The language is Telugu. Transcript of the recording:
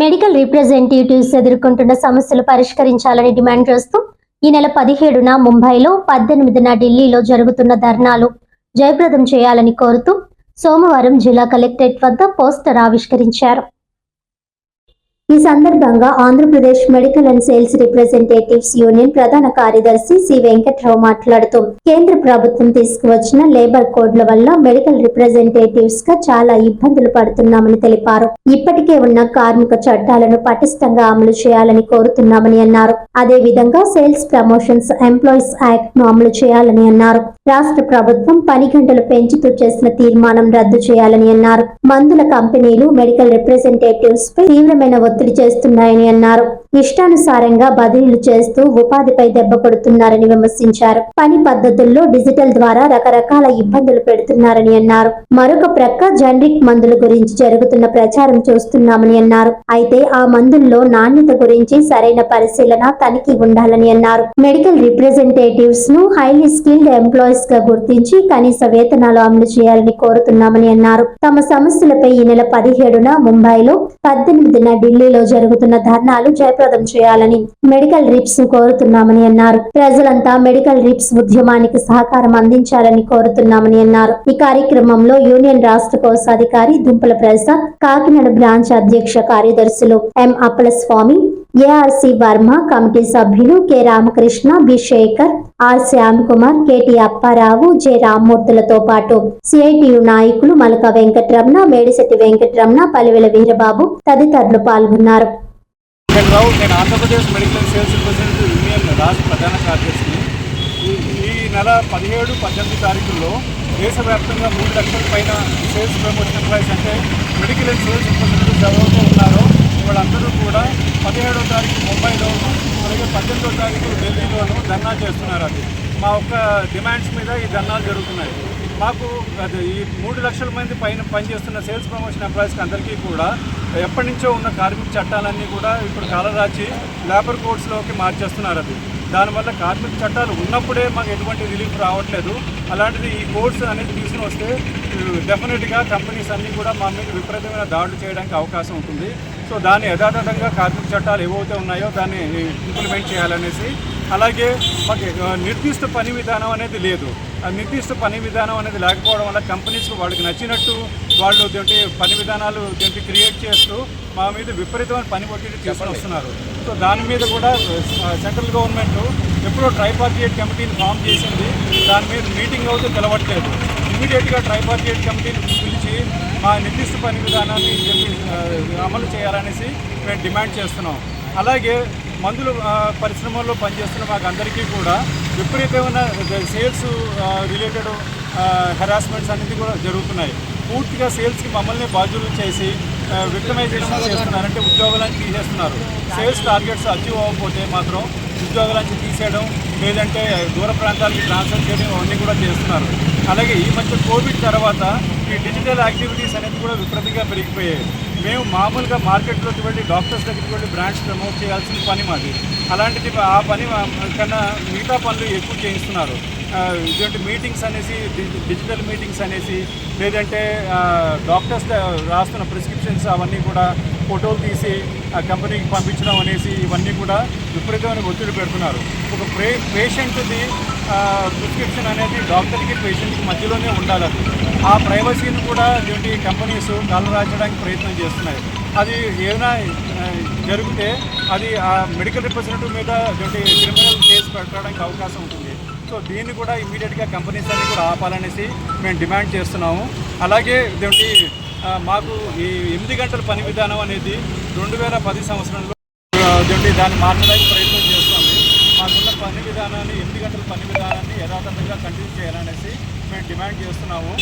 మెడికల్ రిప్రజెంటేటివ్స్ ఎదుర్కొంటున్న సమస్యలు పరిష్కరించాలని డిమాండ్ చేస్తూ ఈ నెల పదిహేడున ముంబైలో పద్దెనిమిదిన ఢిల్లీలో జరుగుతున్న ధర్నాలు జయప్రదం చేయాలని కోరుతూ సోమవారం జిల్లా కలెక్టరేట్ వద్ద పోస్టర్ ఆవిష్కరించారు. ఈ సందర్భంగా Andhra Pradesh medical and sales representatives union ప్రధాన కార్యదర్శి సి వెంకట్రావు మాట్లాడుతూ కేంద్ర ప్రభుత్వం తీసుకువచ్చిన లేబర్ కోడ్ల వల్ల మెడికల్ రిప్రజెంటేటివ్స్గా చాలా ఇబ్బందులు పడుతున్నామని తెలిపారు. ఇప్పటికే ఉన్న కార్మిక చట్టాలను పటిష్టంగా అమలు చేయాలని కోరుతున్నామని అన్నారు. అదే విధంగా సేల్స్ ప్రమోషన్స్ ఎంప్లాయీస్ యాక్ట్ను అమలు చేయాలని అన్నారు. రాష్ట్ర ప్రభుత్వం పని గంటలు పెంచుతూ చేసిన తీర్మానం రద్దు చేయాలని అన్నారు. మందుల కంపెనీలు మెడికల్ రిప్రజెంటేటివ్స్ పై తీవ్రమైన ఒత్తిడి చేస్తున్నాయని అన్నారు. ఇష్టానుసారంగా బదిలీలు చేస్తూ ఉపాధిపై దెబ్బపడుతున్నారని విమర్శించారు. పని పద్ధతుల్లో డిజిటల్ ద్వారా రకరకాల ఇబ్బందులు పెడుతున్నారని అన్నారు. మరొక ప్రక్క జనరిక్ మందుల గురించి జరుగుతున్న ప్రచారం చూస్తున్నామని అన్నారు. అయితే ఆ మందుల్లో నాణ్యత గురించి సరైన పరిశీలన తనిఖీ ఉండాలని అన్నారు. మెడికల్ రిప్రజెంటేటివ్స్ను హైలీ స్కిల్డ్ ఎంప్లాయీస్గా గుర్తించి కనీస వేతనాలు అమలు చేయాలని కోరుతున్నామని అన్నారు. తమ సమస్యలపై ఈ నెల పదిహేడున ముంబైలో పద్దెనిమిదిన ఢిల్లీలో జరుగుతున్న ధర్నాలు జయప్రదం చేయాలని మెడికల్ రిప్స్ కోరుతున్నామని అన్నారు. ప్రజలంతా మెడికల్ రిప్స్ ఉద్యమానికి సహకారం అందించాలని కోరుతున్నామని అన్నారు. ఈ కార్యక్రమంలో యూనియన్ రాష్ట్ర కోశాధికారి దుంపల ప్రసాద్ కాకినాడ బ్రాంచ్ అధ్యక్ష కార్యదర్శులు M Appala Swamy ARC Varma committee సభ్యులు K Ramakrishna B Shekar R Shyam Kumar KT Apparao J రామ్మూర్తులతో పాటు సిఐటియు నాయకులు మలక వెంకట్రమణ మేడిశెట్టి వెంకట్రమణ పలివెల వీరబాబు తదితరులు పాల్గొన్నారు. రావు నేను Andhra Pradesh medical sales representative union రాష్ట్ర ప్రధాన కార్యదర్శిని. ఈ- ఈ నెల పదిహేడు పద్దెనిమిది తారీఖుల్లో దేశవ్యాప్తంగా మూడు లక్షల పైన సేల్స్ ప్రమోషన్ ఎంప్లాయీస్ అంటే మెడికల్ అండ్ సేల్స్ రిప్రజెంటేటివ్స్ ఎవరైతే ఉన్నారో. వాళ్ళందరూ కూడా పదిహేడో తారీఖు ముంబైలోను అలాగే పద్దెనిమిదో తారీఖు ఢిల్లీలోను ధర్నా చేస్తున్నారు అది. మా ఒక్క డిమాండ్స్ మీద ఈ ధర్నాలు జరుగుతున్నాయి. మాకు ఈ మూడు లక్షల మంది పైన పనిచేస్తున్న సేల్స్ ప్రమోషన్ ఎంప్లాయీస్కి అందరికీ కూడా ఎప్పటి నుంచో ఉన్న కార్మిక చట్టాలన్నీ కూడా ఇప్పుడు కాలరాచి లేబర్ కోడ్స్లోకి మార్చేస్తున్నారు అది. దానివల్ల కార్మిక చట్టాలు ఉన్నప్పుడే మాకు ఎటువంటి రిలీఫ్ రావట్లేదు. అలాంటిది ఈ కోడ్స్ అనేది తీసుకుని వస్తే డెఫినెట్గా కంపెనీస్ అన్నీ కూడా మా మీద విపరీతమైన దాడులు చేయడానికి అవకాశం ఉంటుంది. సో దాన్ని యథాతథంగా కార్మిక చట్టాలు ఏవైతే ఉన్నాయో దాన్ని ఇంప్లిమెంట్ చేయాలనేసి అలాగే మాకు నిర్దిష్ట పని విధానం అనేది లేదు. ఆ నిర్దిష్ట పని విధానం అనేది లేకపోవడం వల్ల కంపెనీస్ వాళ్ళకి నచ్చినట్టు వాళ్ళు ఏంటి పని విధానాలు ఏంటి క్రియేట్ చేస్తూ మా మీద విపరీతమైన పని ఒత్తిడి తీసుకొని వస్తున్నారు. సో దాని మీద కూడా సెంట్రల్ గవర్నమెంట్ ఎప్పుడో ట్రైపార్టియేట్ కమిటీని ఫామ్ చేసింది. దాని మీద మీటింగ్ అవుతూ తెలవట్లేదు. ఇమీడియట్గా ట్రైపార్టియేట్ కమిటీని పిలిచి మా నిర్దిష్ట పని విధానాన్ని చెప్పి అమలు చేయాలనేసి మేము డిమాండ్ చేస్తున్నాం. అలాగే మందులు పరిశ్రమల్లో పనిచేస్తున్న మాకు అందరికీ కూడా విపరీతమైన సేల్స్ రిలేటెడ్ హెరాస్మెంట్స్ అనేది కూడా జరుగుతున్నాయి. పూర్తిగా సేల్స్కి మమ్మల్ని బాధ్యులు చేసి విక్టమైజేషన్ చేస్తున్నారు అంటే ఉద్యోగాలను తీసేస్తున్నారు. సేల్స్ టార్గెట్స్ అచీవ్ అవ్వకపోతే మాత్రం ఉద్యోగాలను తీసేయడం లేదంటే దూర ప్రాంతాలకి ట్రాన్స్ఫర్ చేయడం అవన్నీ కూడా చేస్తున్నారు. అలాగే ఈ మధ్య కోవిడ్ తర్వాత ఈ డిజిటల్ యాక్టివిటీస్ అనేది కూడా విపరీతంగా పెరిగిపోయాయి. మేము మామూలుగా మార్కెట్లోకి వెళ్ళి డాక్టర్స్ దగ్గరికి వెళ్ళి బ్రాండ్స్ ప్రమోట్ చేయాల్సిన పని మాది. అలాంటిది ఆ పని మా- కన్నా మిగతా పనులు ఎక్కువ చేయిస్తున్నారు. ఇటువంటి మీటింగ్స్ అనేసి డిజిటల్ మీటింగ్స్ అనేసి లేదంటే డాక్టర్స్ రాస్తున్న ప్రిస్క్రిప్షన్స్ అవన్నీ కూడా ఫోటోలు తీసి ఆ కంపెనీకి పంపించడం అనేసి ఇవన్నీ కూడా విపరీతమైన ఒత్తిడి పెడుతున్నారు. ఒక ప్రే పేషెంట్ది ప్రిస్క్రిప్షన్ అనేది డాక్టర్కి పేషెంట్కి మధ్యలోనే ఉండాలి అది. ఆ ప్రైవసీని కూడా ఇటువంటి కంపెనీస్ రాచడానికి ప్రయత్నం చేస్తున్నాయి. అది ఏదైనా జరిగితే అది ఆ మెడికల్ రిప్రజెంటేటివ్ మీద ఏంటి క్రిమినల్ కేసు పెట్టడానికి అవకాశం ఉంటుంది. సో దీన్ని కూడా ఇమీడియట్గా కంపెనీస్ అన్ని కూడా ఆపాలనేసి మేము డిమాండ్ చేస్తున్నాము. అలాగే ఏంటి మాకు ఈ ఎనిమిది గంటల పని విధానం అనేది రెండు వేల పది సంవత్సరంలో దాన్ని మార్చడానికి ప్రయత్నం చేస్తుంది. మాకున్న పని విధానాన్ని ఎనిమిది గంటల పని విధానాన్ని యథాతథంగా కంటిన్యూ చేయాలనేసి మేము డిమాండ్ చేస్తున్నాము.